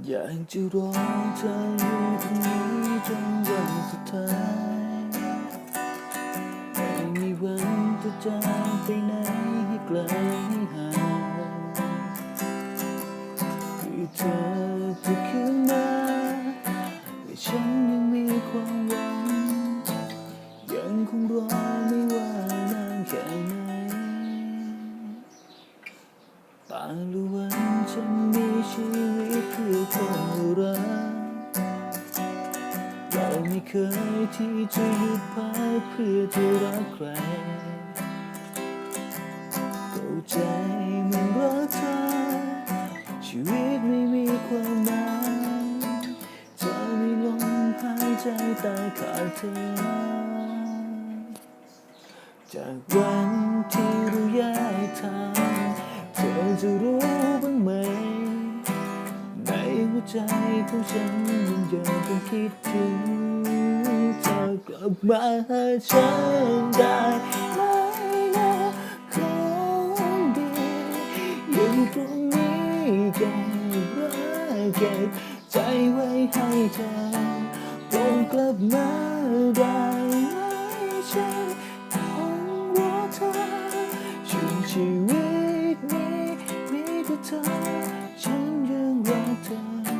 อยากจะรอเธออยู่ตรงนี้จนวันสุดท้ายไม่มีวันจะจากไปไหนให้ไกลให้ห่างคือเธอจะขึ้นมาให้ฉันยังมีความหวัง ยังคงรอไม่ว่านานแค่ไหนต่าละวันฉันมีชีวิต ไม่เคยที่จะหยุดพักเพื่อจะรักใครเข้าใจมันรักเธอ ชีวิตไม่มีความหมายจะไม่ลมหายใจตายขาดเธอ จากวันที่เราแยกทางเธอจะรู้บ้างไหม ในหัวใจ ของฉันมันยังจะคิดถึงเธอกลับมาหาฉันได้ไหมนะของดียังตรงนี้แก่รักเก็บใจไว้ให้เธอลงกลับมาได้ไหมฉันคงรักเธอช่วงชีวิตนี้มีแต่เธอฉันยังรักเธอ